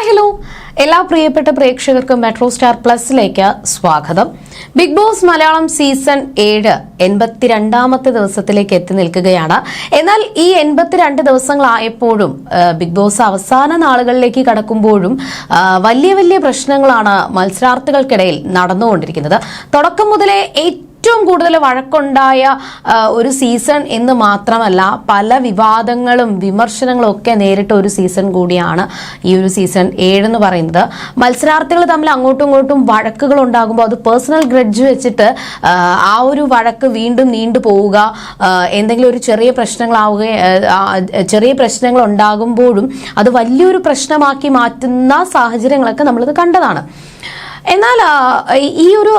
Hi hello. എല്ലാ പ്രിയപ്പെട്ട പ്രേക്ഷകർക്കും മെട്രോ സ്റ്റാർ പ്ലസിലേക്ക് സ്വാഗതം. ബിഗ് ബോസ് മലയാളം സീസൺ ഏഴ് എൺപത്തിരണ്ടാമത്തെ ദിവസത്തിലേക്ക് എത്തി നിൽക്കുകയാണ്. എന്നാൽ ഈ എൺപത്തിരണ്ട് ദിവസങ്ങളായപ്പോഴും ബിഗ് ബോസ് അവസാന നാളുകളിലേക്ക് കടക്കുമ്പോഴും വലിയ വലിയ പ്രശ്നങ്ങളാണ് മത്സരാർത്ഥികൾക്കിടയിൽ നടന്നുകൊണ്ടിരിക്കുന്നത്. തുടക്കം മുതലേ ഏറ്റവും ഏറ്റവും കൂടുതൽ വഴക്കുണ്ടായ ഒരു സീസൺ എന്ന് മാത്രമല്ല പല വിവാദങ്ങളും വിമർശനങ്ങളും ഒക്കെ നേരിട്ട ഒരു സീസൺ കൂടിയാണ് ഈ ഒരു സീസൺ ഏഴെന്ന് പറയുന്നത്. മത്സരാർത്ഥികൾ തമ്മിൽ അങ്ങോട്ടും ഇങ്ങോട്ടും വഴക്കുകൾ ഉണ്ടാകുമ്പോൾ അത് പേഴ്സണൽ ഗ്രഡ്ജ് വെച്ചിട്ട് ആ, ഒരു വഴക്ക് വീണ്ടും നീണ്ടു പോവുക എന്തെങ്കിലും ഒരു ചെറിയ പ്രശ്നങ്ങളാവുക ചെറിയ പ്രശ്നങ്ങൾ ഉണ്ടാകുമ്പോഴും അത് വലിയൊരു പ്രശ്നമാക്കി മാറ്റുന്ന സാഹചര്യങ്ങളൊക്കെ നമ്മളിത് കണ്ടതാണ്. എന്നാൽ ഈ ഒരു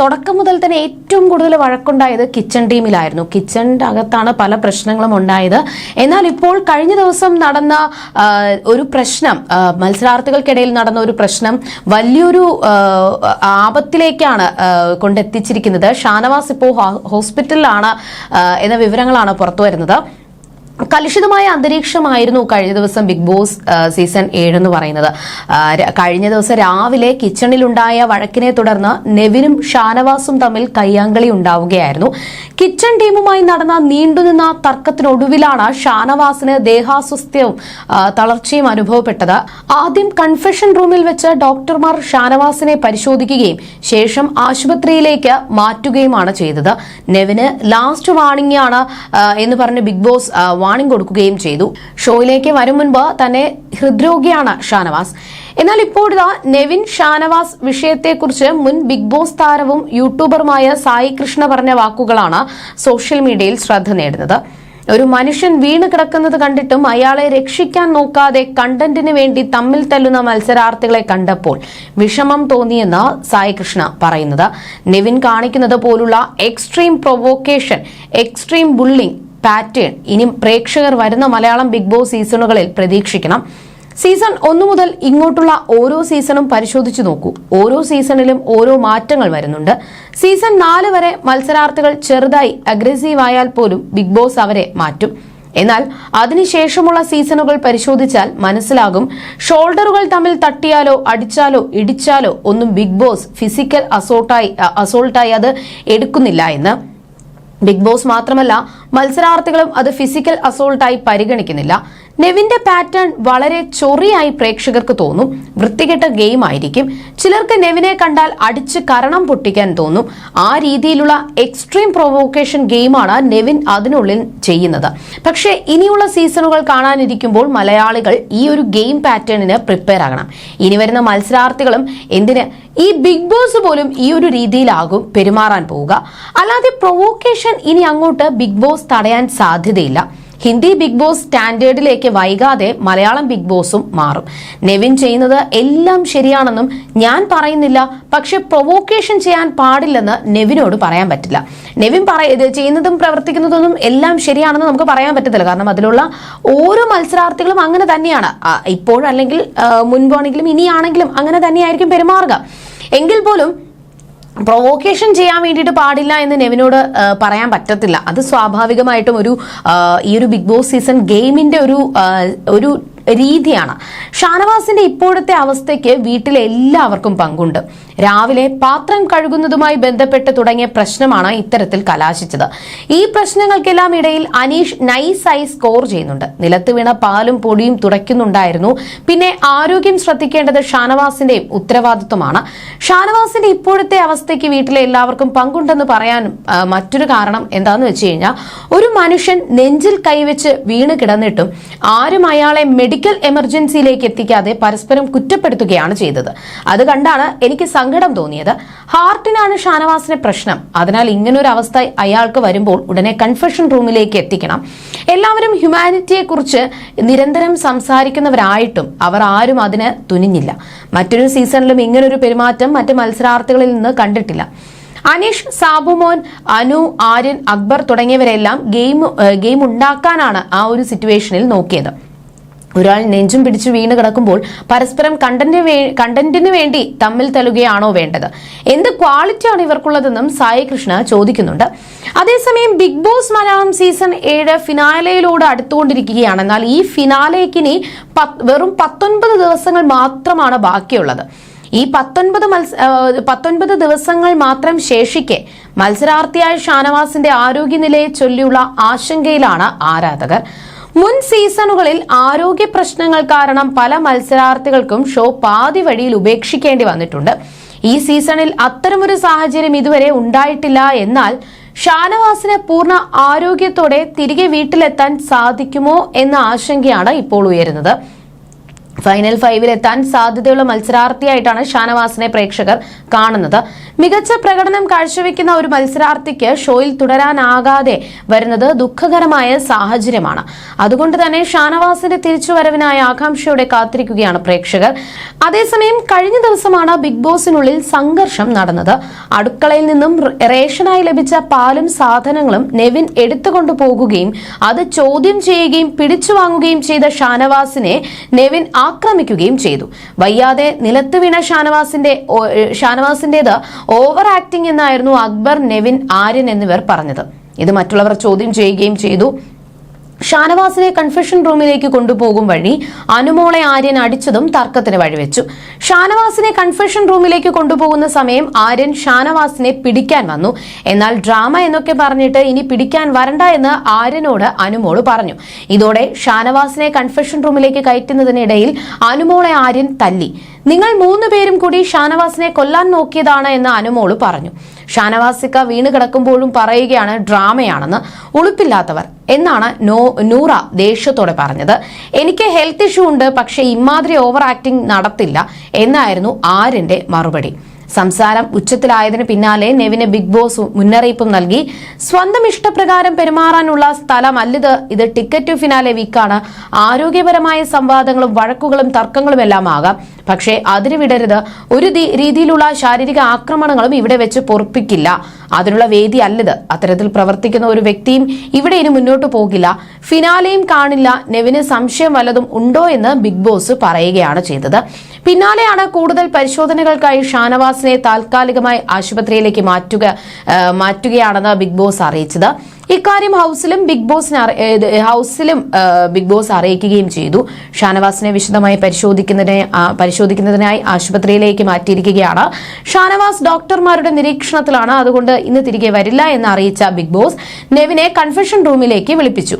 തുടക്കം മുതൽ തന്നെ ഏറ്റവും കൂടുതൽ വഴക്കുണ്ടായത് കിച്ചൺ ടീമിലായിരുന്നു. കിച്ചണിന്റെ അകത്താണ് പല പ്രശ്നങ്ങളും ഉണ്ടായത്. എന്നാൽ ഇപ്പോൾ കഴിഞ്ഞ ദിവസം നടന്ന ഒരു പ്രശ്നം മത്സരാർത്ഥികൾക്കിടയിൽ നടന്ന ഒരു പ്രശ്നം വലിയൊരു ആപത്തിലേക്കാണ് കൊണ്ടെത്തിച്ചിരിക്കുന്നത്. ഷാനവാസ് ഇപ്പോൾ ഹോസ്പിറ്റലിലാണ് എന്ന വിവരങ്ങളാണ് പുറത്തു വരുന്നത്. കലുഷിതമായ അന്തരീക്ഷമായിരുന്നു കഴിഞ്ഞ ദിവസം ബിഗ് ബോസ് സീസൺ ഏഴ് എന്ന് പറയുന്നത്. കഴിഞ്ഞ ദിവസം രാവിലെ കിച്ചണിലുണ്ടായ വഴക്കിനെ തുടർന്ന് നെവിനും ഷാനവാസും തമ്മിൽ കയ്യാങ്കളി ഉണ്ടാവുകയായിരുന്നു. കിച്ചൺ ടീമുമായി നടന്ന നീണ്ടുനിന്ന തർക്കത്തിനൊടുവിലാണ് ഷാനവാസിന് ദേഹാസ്വസ്ഥ്യവും തളർച്ചയും അനുഭവപ്പെട്ടത്. ആദ്യം കൺഫെഷൻ റൂമിൽ വെച്ച് ഡോക്ടർമാർ ഷാനവാസിനെ പരിശോധിക്കുകയും ശേഷം ആശുപത്രിയിലേക്ക് മാറ്റുകയുമാണ് ചെയ്തത്. നെവിന് ലാസ്റ്റ് വാണിംഗ് ആണ് എന്ന് പറഞ്ഞ് ബിഗ് ബോസ് വാണിംഗ് കൊടുക്കുകയും ചെയ്തു. ഷോയിലേക്ക് വരും മുൻപ് തന്നെ ഹൃദ്രോഗിയാണ് ഷാനവാസ്. എന്നാൽ ഇപ്പോഴത്തെ നെവിൻ ഷാനവാസ് വിഷയത്തെക്കുറിച്ച് മുൻ ബിഗ് ബോസ് താരവും യൂട്യൂബറുമായ സായി കൃഷ്ണ പറഞ്ഞ വാക്കുകളാണ് സോഷ്യൽ മീഡിയയിൽ ശ്രദ്ധ നേടുന്നത്. ഒരു മനുഷ്യൻ വീണ് കിടക്കുന്നത് കണ്ടിട്ടും അയാളെ രക്ഷിക്കാൻ നോക്കാതെ കണ്ടന്റിന് വേണ്ടി തമ്മിൽ തല്ലുന്ന മത്സരാർത്ഥികളെ കണ്ടപ്പോൾ വിഷമം തോന്നിയെന്ന് സായി കൃഷ്ണ പറയുന്നത്. നെവിൻ കാണിക്കുന്നത് പോലുള്ള extreme provocation extreme bullying pattern ഇനി പ്രേക്ഷകർ വരുന്ന മലയാളം ബിഗ് ബോസ് സീസണുകളിൽ പ്രതീക്ഷിക്കണം. സീസൺ ഒന്നു മുതൽ ഇങ്ങോട്ടുള്ള ഓരോ സീസണും പരിശോധിച്ചു നോക്കൂ. ഓരോ സീസണിലും ഓരോ മാറ്റങ്ങൾ വരുന്നുണ്ട്. സീസൺ നാല് വരെ മത്സരാർത്ഥികൾ ചെറുതായി അഗ്രസീവ് ആയാൽ പോലും ബിഗ് ബോസ് അവരെ മാറ്റും. എന്നാൽ അതിനുശേഷമുള്ള സീസണുകൾ പരിശോധിച്ചാൽ മനസ്സിലാകും. ഷോൾഡറുകൾ തമ്മിൽ തട്ടിയാലോ അടിച്ചാലോ ഇടിച്ചാലോ ഒന്നും ബിഗ് ബോസ് ഫിസിക്കൽ അസോൾട്ടായി അസോൾട്ടായി അത് എടുക്കുന്നില്ല എന്ന്. ബിഗ് ബോസ് മാത്രമല്ല മത്സരാർത്ഥികളും അത് ഫിസിക്കൽ അസോൾട്ടായി പരിഗണിക്കുന്നില്ല. നെവിന്റെ പാറ്റേൺ വളരെ ചൊറിയായി പ്രേക്ഷകർക്ക് തോന്നും. വൃത്തികെട്ട ഗെയിം ആയിരിക്കും. ചിലർക്ക് നെവിനെ കണ്ടാൽ അടിച്ച് കരണം പൊട്ടിക്കാൻ തോന്നും. ആ രീതിയിലുള്ള എക്സ്ട്രീം പ്രൊവോക്കേഷൻ ഗെയിമാണ് നെവിൻ അതിനുള്ളിൽ ചെയ്യുന്നത്. പക്ഷേ ഇനിയുള്ള സീസണുകൾ കാണാനിരിക്കുമ്പോൾ മലയാളികൾ ഈ ഒരു ഗെയിം പാറ്റേണിന് പ്രിപ്പയർ ആകണം. ഇനി വരുന്ന മത്സരാർത്ഥികളും എന്തിന് ഈ ബിഗ് ബോസ് പോലും ഈ ഒരു രീതിയിലാകും പെരുമാറാൻ പോവുക. അല്ലാതെ പ്രൊവോക്കേഷൻ ഇനി അങ്ങോട്ട് ബിഗ് ബോസ് തടയാൻ സാധ്യതയില്ല. ഹിന്ദി ബിഗ് ബോസ് സ്റ്റാൻഡേർഡിലേക്ക് വൈകാതെ മലയാളം ബിഗ് ബോസും മാറും. നെവിൻ ചെയ്യുന്നത് എല്ലാം ശരിയാണെന്നും ഞാൻ പറയുന്നില്ല പക്ഷെ പ്രൊവോക്കേഷൻ ചെയ്യാൻ പാടില്ലെന്ന് നെവിനോട് പറയാൻ പറ്റില്ല. നെവിൻ ചെയ്യുന്നതും പ്രവർത്തിക്കുന്നതൊന്നും എല്ലാം ശരിയാണെന്ന് നമുക്ക് പറയാൻ പറ്റത്തില്ല. കാരണം അതിലുള്ള ഓരോ മത്സരാർത്ഥികളും അങ്ങനെ തന്നെയാണ്. ഇപ്പോഴല്ലെങ്കിൽ മുൻപാണെങ്കിലും ഇനിയാണെങ്കിലും അങ്ങനെ തന്നെയായിരിക്കും പെരുമാറുക. എങ്കിൽ പോലും പ്രൊവോക്കേഷൻ ചെയ്യാൻ വേണ്ടിയിട്ട് പാടില്ല എന്ന് നെവിനോട് പറയാൻ പറ്റത്തില്ല. അത് സ്വാഭാവികമായിട്ടും ഒരു ഈ ഒരു ബിഗ് ബോസ് സീസൺ ഗെയിമിന്റെ ഒരു ഒരു രീതിയാണ്. ഷാനവാസിന്റെ ഇപ്പോഴത്തെ അവസ്ഥയ്ക്ക് വീട്ടിലെ എല്ലാവർക്കും പങ്കുണ്ട്. രാവിലെ പാത്രം കഴുകുന്നതുമായി ബന്ധപ്പെട്ട് തുടങ്ങിയ പ്രശ്നമാണ് ഇത്തരത്തിൽ കലാശിച്ചത്. ഈ പ്രശ്നങ്ങൾക്കെല്ലാം ഇടയിൽ അനീഷ് നൈസായി സ്കോർ ചെയ്യുന്നുണ്ട്. നിലത്ത് വീണ പാലും പൊടിയും തുടയ്ക്കുന്നുണ്ടായിരുന്നു. പിന്നെ ആരോഗ്യം ശ്രദ്ധിക്കേണ്ടത് ഷാനവാസിന്റെയും ഉത്തരവാദിത്വമാണ്. ഷാനവാസിന്റെ ഇപ്പോഴത്തെ അവസ്ഥയ്ക്ക് വീട്ടിലെ എല്ലാവർക്കും പങ്കുണ്ടെന്ന് പറയാൻ മറ്റൊരു കാരണം എന്താന്ന് വെച്ച് കഴിഞ്ഞാൽ ഒരു മനുഷ്യൻ നെഞ്ചിൽ കൈവച്ച് വീണ് കിടന്നിട്ടും ആരും അയാളെ മെഡിക്കൽ എമർജൻസിയിലേക്ക് എത്തിക്കാതെ പരസ്പരം കുറ്റപ്പെടുത്തുകയാണ് ചെയ്തത്. അത് കണ്ടാണ് എനിക്ക് സങ്കടം തോന്നിയത്. ഹാർട്ടിനാണ് ഷാനവാസിന് പ്രശ്നം. അതിനാൽ ഇങ്ങനൊരു അവസ്ഥ അയാൾക്ക് വരുമ്പോൾ ഉടനെ കൺഫെഷൻ റൂമിലേക്ക് എത്തിക്കണം. എല്ലാവരും ഹ്യൂമാനിറ്റിയെ കുറിച്ച് നിരന്തരം സംസാരിക്കുന്നവരായിട്ടും അവർ ആരും അതിന് തുനിഞ്ഞില്ല. മറ്റൊരു സീസണിലും ഇങ്ങനൊരു പെരുമാറ്റം മറ്റ് മത്സരാർത്ഥികളിൽ നിന്ന് കണ്ടിട്ടില്ല. അനീഷ് സാബുമോൻ അനു ആര്യൻ അക്ബർ തുടങ്ങിയവരെല്ലാം ഗെയിം ഗെയിം ഉണ്ടാക്കാനാണ് ആ ഒരു സിറ്റുവേഷനിൽ നോക്കിയത്. ഒരാൾ നെഞ്ചും പിടിച്ചു വീണ് കിടക്കുമ്പോൾ പരസ്പരം കണ്ടന്റ് കണ്ടന്റിന് വേണ്ടി തമ്മിൽ തലുകയാണോ വേണ്ടത്? എന്ത് ക്വാളിറ്റിയാണ് ഇവർക്കുള്ളതെന്നും സായി കൃഷ്ണ ചോദിക്കുന്നുണ്ട്. അതേസമയം ബിഗ് ബോസ് മലയാളം സീസൺ ഏഴ് ഫിനാലയിലൂടെ അടുത്തുകൊണ്ടിരിക്കുകയാണ്. എന്നാൽ ഈ ഫിനാലയ്ക്കിനി വെറും പത്തൊൻപത് ദിവസങ്ങൾ മാത്രമാണ് ബാക്കിയുള്ളത്. ഈ പത്തൊൻപത് മത്സ പത്തൊൻപത് ദിവസങ്ങൾ മാത്രം ശേഷിക്കെ മത്സരാർത്ഥിയായ ഷാനവാസിന്റെ ആരോഗ്യനിലയെ ചൊല്ലിയുള്ള ആശങ്കയിലാണ് ആരാധകർ. മുൻ സീസണുകളിൽ ആരോഗ്യ പ്രശ്നങ്ങൾ കാരണം പല മത്സരാർത്ഥികൾക്കും ഷോ പാതി വഴിയിൽ ഉപേക്ഷിക്കേണ്ടി വന്നിട്ടുണ്ട്. ഈ സീസണിൽ അത്തരമൊരു സാഹചര്യം ഇതുവരെ ഉണ്ടായിട്ടില്ല എന്നാൽ ഷാനവാസിന് പൂർണ ആരോഗ്യത്തോടെ തിരികെ വീട്ടിലെത്താൻ സാധിക്കുമോ എന്ന ആശങ്കയാണ് ഇപ്പോൾ ഉയരുന്നത്. ഫൈനൽ ഫൈവിൽ എത്താൻ സാധ്യതയുള്ള മത്സരാർത്ഥിയായിട്ടാണ് ഷാനവാസിനെ പ്രേക്ഷകർ കാണുന്നത്. മികച്ച പ്രകടനം കാഴ്ചവെക്കുന്ന ഒരു മത്സരാർത്ഥിക്ക് ഷോയിൽ തുടരാനാകാതെ വരുന്നത് ദുഃഖകരമായ സാഹചര്യമാണ്. അതുകൊണ്ട് തന്നെ ഷാനവാസിന്റെ തിരിച്ചുവരവിനായി ആകാംക്ഷയോടെ കാത്തിരിക്കുകയാണ് പ്രേക്ഷകർ. അതേസമയം കഴിഞ്ഞ ദിവസമാണ് ബിഗ് ബോസിനുള്ളിൽ സംഘർഷം നടന്നത്. അടുക്കളയിൽ നിന്നും റേഷനായി ലഭിച്ച പാലും സാധനങ്ങളും നെവിൻ എടുത്തുകൊണ്ടു പോകുകയും അത് ചോദ്യം ചെയ്യുകയും പിടിച്ചു വാങ്ങുകയും ചെയ്ത ഷാനവാസിനെ നെവിൻ ആക്രമിക്കുകയും ചെയ്തു. വയ്യാതെ നിലത്ത് വീണ ഷാനവാസിന്റെ ഷാനവാസിന്റേത് ഓവർ ആക്ടിംഗ് എന്നായിരുന്നു അക്ബർ നെവിൻ ആര്യൻ എന്നിവർ പറഞ്ഞത്. ഇത് മറ്റുള്ളവർ ചോദ്യം ചെയ്യുകയും ചെയ്തു. ഷാനവാസിനെ കൺഫെഷൻ റൂമിലേക്ക് കൊണ്ടുപോകും വഴി അനുമോളെ ആര്യൻ അടിച്ചതും തർക്കത്തിന് വഴിവെച്ചു. ഷാനവാസിനെ കൺഫെഷൻ റൂമിലേക്ക് കൊണ്ടുപോകുന്ന സമയം ആര്യൻ ഷാനവാസിനെ പിടിക്കാൻ വന്നു. എന്നാൽ ഡ്രാമ എന്നൊക്കെ പറഞ്ഞിട്ട് ഇനി പിടിക്കാൻ വരണ്ട എന്ന് ആര്യനോട് അനുമോൾ പറഞ്ഞു. ഇതോടെ ഷാനവാസിനെ കൺഫെഷൻ റൂമിലേക്ക് കയറ്റുന്നതിനിടയിൽ അനുമോളെ ആര്യൻ തല്ലി. നിങ്ങൾ മൂന്ന് പേരും കൂടി ഷാനവാസിനെ കൊല്ലാൻ നോക്കിയതാണ് എന്ന് അനുമോൾ പറഞ്ഞു. ഷാനവാസിക്ക വീണ് കിടക്കുമ്പോഴും പറയുകയാണ് ഡ്രാമയാണെന്ന്. ഉളുപ്പില്ലാത്തവർ. എന്നാണ് നോ നൂറ ദേഷ്യത്തോടെ പറഞ്ഞത്. എനിക്ക് ഹെൽത്ത് ഇഷ്യൂ ഉണ്ട് പക്ഷേ ഇമാതിരി ഓവർ ആക്ടിംഗ് നടത്തില്ല എന്നായിരുന്നു ആരിന്റെ മറുപടി. സംസാരം ഉച്ചത്തിലായതിനു പിന്നാലെ നെവിന് ബിഗ് ബോസ് മുന്നറിയിപ്പും നൽകി. സ്വന്തം ഇഷ്ടപ്രകാരം പെരുമാറാനുള്ള സ്ഥലമല്ലിത്. ഇത് ടിക്കറ്റ് ടു ഫിനാലെ വീക്കാണ്. ആരോഗ്യപരമായ സംവാദങ്ങളും വഴക്കുകളും തർക്കങ്ങളും എല്ലാം ആകാം പക്ഷേ അതിന് വിടരുത്. ഒരു രീതിയിലുള്ള ശാരീരിക ആക്രമണങ്ങളും ഇവിടെ വെച്ച് പൊറപ്പിക്കില്ല. അതിനുള്ള വേദി അല്ലത്. അത്തരത്തിൽ പ്രവർത്തിക്കുന്ന ഒരു വ്യക്തിയും ഇവിടെ ഇനി മുന്നോട്ട് പോകില്ല. ഫിനാലെയും കാണില്ല. നെവിന് സംശയം വല്ലതും ഉണ്ടോ എന്ന് ബിഗ് ബോസ് പറയുകയാണ് ചെയ്തത്. പിന്നാലെയാണ് കൂടുതൽ പരിശോധനകൾക്കായി ഷാനവാസിനെ താൽക്കാലികമായി ആശുപത്രിയിലേക്ക് മാറ്റുക മാറ്റുകയാണെന്ന് ബിഗ് ബോസ് അറിയിച്ചത്. ഇക്കാര്യം ഹൗസിലും ബിഗ് ബോസിന് ഹൗസിലും ബിഗ് ബോസ് അറിയിക്കുകയും ചെയ്തു. ഷാനവാസിനെ വിശദമായി പരിശോധിക്കുന്നതിന് പരിശോധിക്കുന്നതിനായി ആശുപത്രിയിലേക്ക് മാറ്റിയിരിക്കുകയാണ്. ഷാനവാസ് ഡോക്ടർമാരുടെ നിരീക്ഷണത്തിലാണ് അതുകൊണ്ട് ഇന്ന് തിരികെ വരില്ല എന്ന് അറിയിച്ച ബിഗ് ബോസ് നെവിനെ കൺഫെഷൻ റൂമിലേക്ക് വിളിപ്പിച്ചു.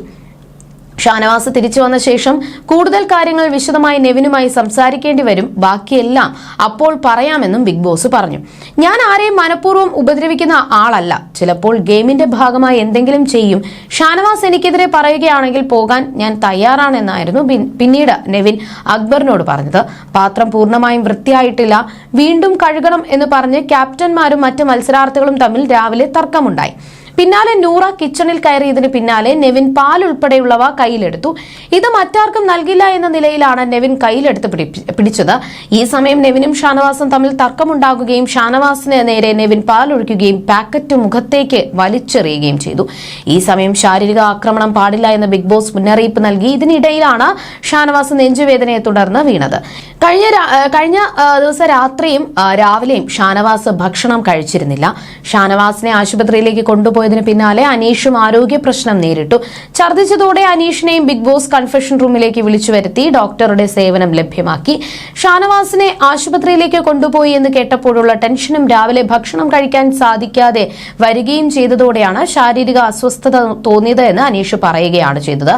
ഷാനവാസ് തിരിച്ചു വന്ന ശേഷം കൂടുതൽ കാര്യങ്ങൾ വിശദമായി നെവിനുമായി സംസാരിക്കേണ്ടി വരും. ബാക്കിയെല്ലാം അപ്പോൾ പറയാമെന്നും ബിഗ് ബോസ് പറഞ്ഞു. ഞാൻ ആരെയും മനഃപൂർവം ഉപദ്രവിക്കുന്ന ആളല്ല. ചിലപ്പോൾ ഗെയിമിന്റെ ഭാഗമായി എന്തെങ്കിലും ചെയ്യും. ഷാനവാസ് എനിക്കെതിരെ പറയുകയാണെങ്കിൽ പോകാൻ ഞാൻ തയ്യാറാണെന്നായിരുന്നു പിന്നീട് നെവിൻ അക്ബറിനോട് പറഞ്ഞത്. പാത്രം പൂർണമായും വൃത്തിയായിട്ടില്ല. വീണ്ടും കഴുകണം എന്ന് പറഞ്ഞ് ക്യാപ്റ്റന്മാരും മറ്റ് മത്സരാർത്ഥികളും തമ്മിൽ രാവിലെ തർക്കമുണ്ടായി. പിന്നാലെ നൂറ കിച്ചണിൽ കയറിയതിന് പിന്നാലെ നെവിൻ പാൽ ഉൾപ്പെടെയുള്ളവ കയ്യിലെടുത്തു. ഇത് മറ്റാർക്കും നൽകില്ല എന്ന നിലയിലാണ് നെവിൻ കയ്യിലെടുത്ത് പിടി- പിടിച്ചത്. ഈ സമയം നെവിനും ഷാനവാസും തമ്മിൽ തർക്കമുണ്ടാകുകയും ഷാനവാസിന് നേരെ നെവിൻ പാൽ ഒഴിക്കുകയും പാക്കറ്റ് മുഖത്തേക്ക് വലിച്ചെറിയുകയും ചെയ്തു. ഈ സമയം ശാരീരിക ആക്രമണം പാടില്ല എന്ന് ബിഗ് ബോസ് മുന്നറിയിപ്പ് നൽകി. ഇതിനിടയിലാണ് ഷാനവാസ് നെഞ്ചുവേദനയെ തുടർന്ന് വീണത്. കഴിഞ്ഞ കഴിഞ്ഞ ദിവസം രാത്രിയും രാവിലെയും ഷാനവാസ് ഭക്ഷണം കഴിച്ചിരുന്നില്ല. ഷാനവാസിനെ ആശുപത്രിയിലേക്ക് കൊണ്ടുപോയതിന് പിന്നാലെ അനീഷും ആരോഗ്യ പ്രശ്നം നേരിട്ടു. ഛർദ്ദിച്ചതോടെ അനീഷിനെയും ബിഗ് ബോസ് കൺഫെഷൻ റൂമിലേക്ക് വിളിച്ചു വരുത്തി ഡോക്ടറുടെ സേവനം ലഭ്യമാക്കി. ഷാനവാസിനെ ആശുപത്രിയിലേക്ക് കൊണ്ടുപോയി എന്ന് കേട്ടപ്പോഴുള്ള ടെൻഷനും രാവിലെ ഭക്ഷണം കഴിക്കാൻ സാധിക്കാതെ വരികയും ചെയ്തതോടെയാണ് ശാരീരിക അസ്വസ്ഥത തോന്നിയത് എന്ന് അനീഷ് പറയുകയാണ് ചെയ്തത്.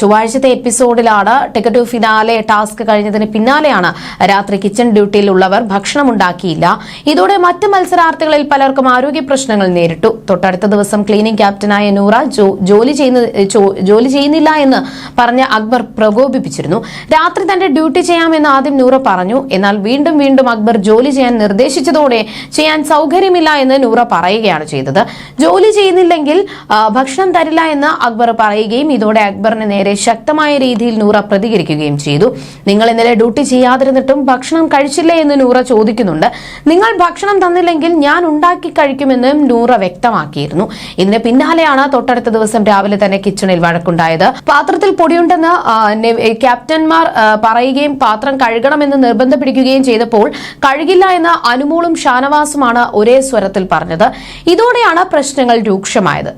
ചൊവ്വാഴ്ചത്തെ എപ്പിസോഡിലാണ് ടിക്കറ്റ് ഫിനാലെ ടാസ്ക് കഴിഞ്ഞതിന് പിന്നാലെയാണ് രാത്രി കിച്ചൺ ഡ്യൂട്ടിയിലുള്ളവർ ഭക്ഷണം ഉണ്ടാക്കിയില്ല. ഇതോടെ മറ്റ് മത്സരാർത്ഥികളിൽ പലർക്കും ആരോഗ്യ പ്രശ്നങ്ങൾ നേരിട്ടു. തൊട്ടടുത്ത ദിവസം ക്ലീനിംഗ് ക്യാപ്റ്റനായ നൂറ ജോലി ചെയ്യുന്ന ജോലി ചെയ്യുന്നില്ല എന്ന് പറഞ്ഞ അക്ബർ പ്രകോപിപ്പിച്ചിരുന്നു. രാത്രി തന്റെ ഡ്യൂട്ടി ചെയ്യാമെന്ന് ആദ്യം നൂറ പറഞ്ഞു. എന്നാൽ വീണ്ടും വീണ്ടും അക്ബർ ജോലി ചെയ്യാൻ നിർദ്ദേശിച്ചതോടെ ചെയ്യാൻ സൗകര്യമില്ല എന്ന് നൂറ പറയുകയാണ് ചെയ്തത്. ജോലി ചെയ്യുന്നില്ലെങ്കിൽ ഭക്ഷണം തരില്ല എന്ന് അക്ബർ പറയുകയും ഇതോടെ അക്ബറിന് നേരെ ശക്തമായ രീതിയിൽ നൂറ പ്രതികരിക്കുകയും ചെയ്തു. നിങ്ങൾ ഇന്നലെ ഡ്യൂട്ടി ചെയ്യാതിരുന്നിട്ടും ഭക്ഷണം കഴിച്ചില്ലേ എന്ന് നൂറ ചോദിക്കുന്നുണ്ട്. നിങ്ങൾ ഭക്ഷണം തന്നില്ലെങ്കിൽ ഞാൻ ഉണ്ടാക്കി കഴിക്കുമെന്നും നൂറ വ്യക്തമാക്കിയിരുന്നു കണ്ടെത്തിയിരുന്നു ഇതിന് പിന്നാലെയാണ് തൊട്ടടുത്ത ദിവസം രാവിലെ തന്നെ കിച്ചണിൽ വഴക്കുണ്ടായത്. പാത്രത്തിൽ പൊടിയുണ്ടെന്ന് ക്യാപ്റ്റന്മാർ പറയുകയും പാത്രം കഴുകണമെന്ന് നിർബന്ധം പിടിക്കുകയും ചെയ്തപ്പോൾ കഴുകില്ല എന്ന് അനുമോളും ഷാനവാസുമാണ് ഒരേ സ്വരത്തിൽ പറഞ്ഞത്. ഇതോടെയാണ് പ്രശ്നങ്ങൾ രൂക്ഷമായത്.